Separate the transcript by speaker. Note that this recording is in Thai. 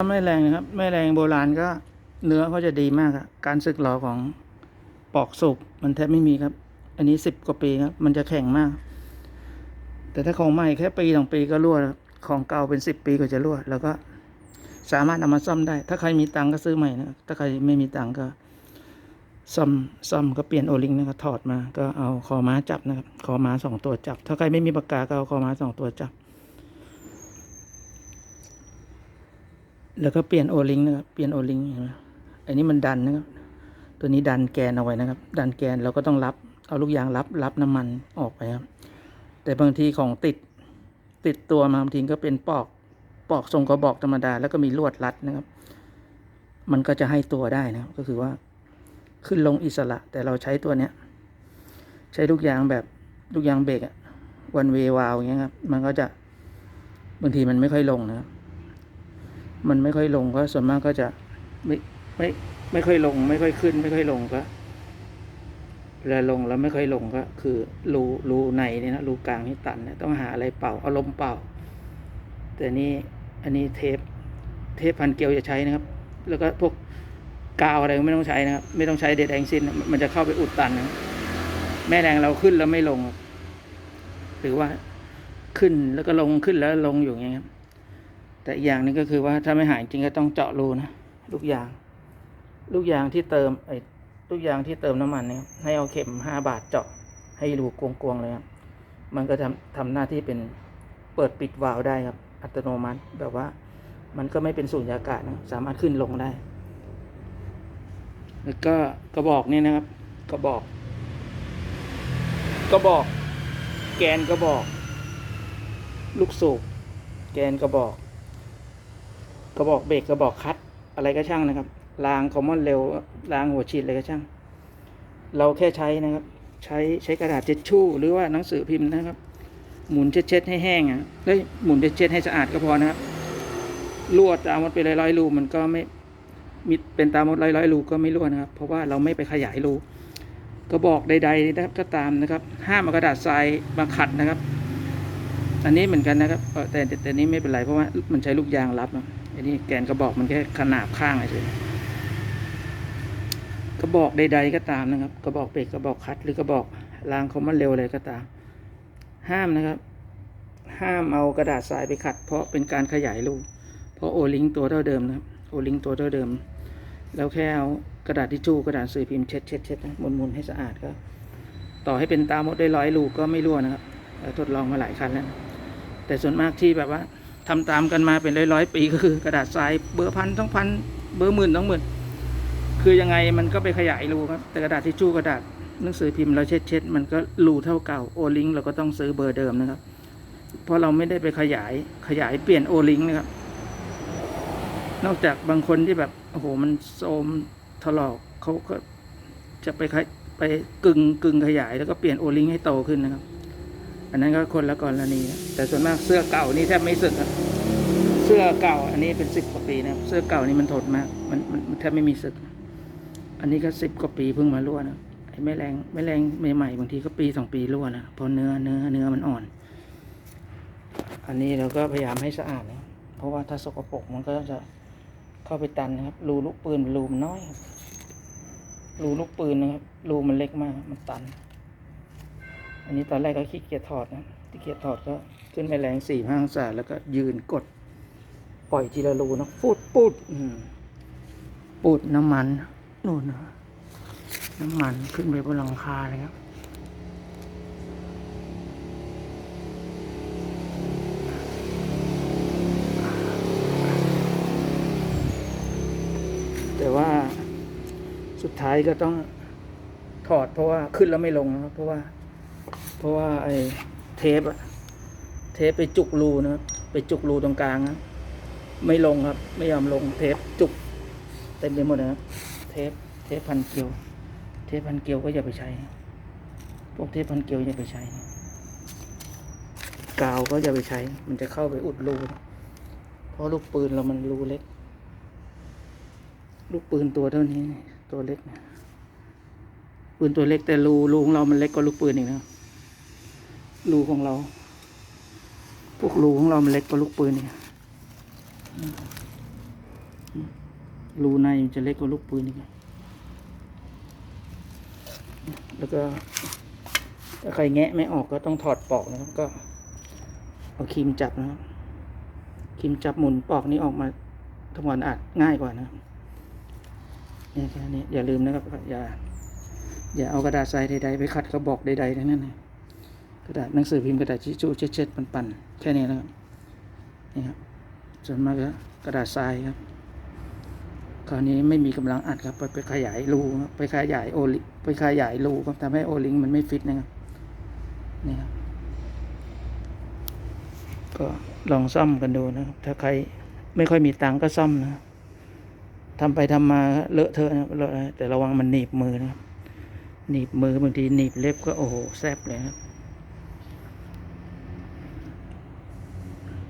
Speaker 1: ไม่แรงนะครับไม่แรงโบราณก็เนื้อเขาจะดีมากอะการสึกหรอของปอกสุกมันแทบไม่มีครับ อันนี้สิบกว่าปีครับ มันจะแข็งมาก แต่ถ้าของใหม่แค่ปีสองปีก็รั่วของเก่าเป็นสิบปีก็จะรั่วแล้วก็สามารถนำมาซ่อมได้ ถ้าใครมีตังค์ก็ซื้อใหม่นะถ้าใครไม่มีตังค์ก็ซ่อมซ่อมก็เปลี่ยนโอลิงนะครับถอดมาก็เอาคอม้าจับนะครับคอม้าสองตัวจับ ถ้าใครไม่มีปากกาก็เอาคอม้าสองตัวจับ แล้วก็เปลี่ยนโอลิงนะครับ เปลี่ยนโอลิงเห็นไหมอันนี้มันดันนะครับ ตัวนี้ดันแกนเอาไว้นะครับ ดันแกนเราก็ต้องรับ เอาลูกยางรับรับน้ำมันออกไปครับ แต่บางทีของติดติดตัวมาบางทีก็เป็นปอกปอกทรงกระบอกธรรมดา แล้วก็มีลวดรัดนะครับ มันก็จะให้ตัวได้นะครับ ก็คือว่าขึ้นลงอิสระ แต่เราใช้ตัวเนี้ย ใช้ลูกยางแบบลูกยางเบรกอะวันเววาวอย่างเงี้ยครับ มันก็จะบางทีมันไม่ค่อยลงนะครับ มันไม่ค่อยลงก็ส่วนมากก็จะไม่ไม่ไม่ค่อยลง ไม่ค่อยขึ้น ไม่ค่อยลงก็เวลาลงแล้วไม่ค่อยลงก็ คือรูรูในเนี่ยนะรูกลางนี่ตันเนี่ยต้องหาอะไรเป่าเอาลมเป่า แต่นี่อันนี้เทป เทปพันเกลียวจะใช้นะครับ แล้วก็พวกกาวอะไรก็ไม่ต้องใช้นะครับ ไม่ต้องใช้เด็ดแองสิ้นมันจะเข้าไปอุดตันนะแม่แรงเราขึ้นแล้วไม่ลง หรือว่าขึ้นแล้วก็ลงขึ้นแล้วลงอยู่อย่างเงี้ยครับ แต่อีกอย่างนึงก็คือว่าถ้าไม่หายจริงก็ต้องเจาะรูนะลูกยาง ลูกยางที่เติมไอ้ลูกยางที่เติมน้ำมันเนี่ยให้เอาเข็มห้าบาทเจาะให้รูกวงๆเลยครับมันก็ทำทำหน้าที่เป็นเปิดปิดวาล์วได้ครับ อัตโนมัติแบบว่า มันก็ไม่เป็นสูญญากาศนะสามารถขึ้นลงได้ แล้วก็กระบอกนี่นะครับ กระบอก กระบอก แกนกระบอก ลูกสูบแกนกระบอก กระบอกเบรกกระบอกคัดอะไรก็ช่างนะครับรางคอมมอนเร็วรางหัวฉีดอะไรก็ช่าง เราแค่ใช้นะครับ ใช้ใช้กระดาษเช็ดชู่ หรือว่าหนังสือพิมพ์นะครับ หมุนเช็ดเช็ดให้แห้งอะเฮ้ยหมุนเช็ดเช็ดให้สะอาดก็พอนะครับลวดตามมดไปร้อยๆรูมันก็ไม่มีเป็นตามมดร้อยๆรูก็ไม่รั่วนะครับ เพราะว่าเราไม่ไปขยายรูกระบอกใดๆนะครับก็ตามนะครับ ห้ามเอากระดาษทรายมาขัดนะครับ อันนี้เหมือนกันนะครับแต่แต่นี้ไม่เป็นไรเพราะว่ามันใช้ลูกยางรับอะ อันนี้แกนกระบอกมันแค่ขนาบข้างเฉยกระบอกใด ๆ ก็ตามนะครับ กระบอกเบรกกระบอกคัดหรือกระบอกรางคอมมอนเร็วอะไรก็ตาม ห้ามนะครับ ห้ามเอากระดาษทรายไปขัด เพราะเป็นการขยายรูเพราะโอลิงตัวเท่าเดิมนะครับโอลิงตัวเท่าเดิม แล้วแค่เอากระดาษทิชชู่กระดาษสื่อพิมพ์เช็ดเช็ดเช็ดมุนมุนให้สะอาดก็ต่อให้เป็นตามดได้ร้อยรูก็ไม่รั่วนะครับทดลองมาหลายครั้งแล้วแต่ส่วนมากที่แบบว่า ทำตามกันมาเป็นร้อยร้อยๆปีก็คือกระดาษทรายเบอร์พันต้องพันเบอร์หมื่นต้องหมื่นคือยังไงมันก็ไปขยายรูครับ แต่กระดาษทิชชู่กระดาษหนังสือพิมพ์เราเช็ดเช็ดมันก็รูเท่าเก่าโอลิงเราก็ต้องซื้อเบอร์เดิมนะครับ เพราะเราไม่ได้ไปขยายขยายเปลี่ยนโอลิงนะครับ นอกจากบางคนที่แบบโอ้โหมันโทมถลอกเขาก็จะไปขยไปกึ่งกึ่งขยายแล้วก็เปลี่ยนโอลิงให้โตขึ้นนะครับ อันนั้นก็คนละกรณีนะแต่ส่วนมากเสื้อเก่านี่แทบไม่สึกเสื้อเก่า อันนี้เป็นสิบกว่าปีนะครับเสื้อเก่านี่มันทนมากมันมันแทบไม่มีสึก อันนี้ก็สิบกว่าปีเพิ่งมารั่วนะไอ้แม่แรงแม่แรงใหม่ๆบางทีก็ปีสองปีรั่วนะเพราะเนื้อเนื้อเนื้อมันอ่อน อันนี้เราก็พยายามให้สะอาดนะเพราะว่าถ้าสกปรกมันก็จะเข้าไปตันนะครับรูลูกปืนรูมันน้อยรูลูกปืนนะครับรูมันเล็กมากมันตัน อันนี้ตอนแรกก็ขี้เกียจถอดนะขี้เกียจถอดก็ขึ้นไปแรงสี่ห้าองศาแล้วก็ยืนกด ปล่อยทีละรูนะปูดปูดอืมปูดน้ำมันนู่นนะน้ำมันขึ้นไปบนหลังคาเลยครับแต่ว่าสุดท้ายก็ต้องถอดเพราะว่าขึ้นแล้วไม่ลงนะครับเพราะว่า เพราะว่าไอ้เทปอะเทปไปจุกรูนะครับไปจุกรูตรงกลางนะไม่ลงครับ ไม่ยอมลงเทปจุก เต็มไปหมดนะครับเทปเทปพันเกลียว เทปพันเกลียวก็อย่าไปใช้ พวกเทปพันเกลียวอย่าไปใช้กาวก็อย่าไปใช้ มันจะเข้าไปอุดรูเพราะลูกปืนเรามันรูเล็ก ลูกปืนตัวเท่านี้ตัวเล็กนะปืนตัวเล็กแต่รูรูของเรามันเล็กกว่าลูกปืนอีกนะ รูของเรา พวกรูของเรามันเล็กกว่าลูกปืนอีกรูในมันจะเล็กกว่าลูกปืนอีกแล้วก็ถ้าใครแงะไม่ออกก็ต้องถอดปลอกนะครับ ก็ เอาครีมจับนะครับครีมจับหมุนปลอกนี้ออกมาทำความสะอาดง่ายกว่านะนี่แค่นี้อย่าลืมนะครับอย่าอย่าเอากระดาษทรายใดๆไปขัดกระบอกใดๆทั้งนั้นนะ กระดาษหนังสือพิมพ์กระดาษชิจูเช็ดๆปันๆแค่นี้นะครับนี่ครับส่วนมากก็กระดาษทรายครับคราวนี้ไม่มีกำลังอัดครับ ไปไปขยายรูครับไปขยายโอลิไปขยายรูครับทำให้โอลิงมันไม่ฟิตนะครับนี่ครับก็ลองซ่อมกันดูนะครับ ถ้าใครไม่ค่อยมีตังก็ซ่อมนะทำไปทำมาเลอะเทอะนะเลอะแต่ระวังมันหนีบมือนะครับหนีบมือบางทีหนีบเล็บก็โอ้โหแซบเลยครับ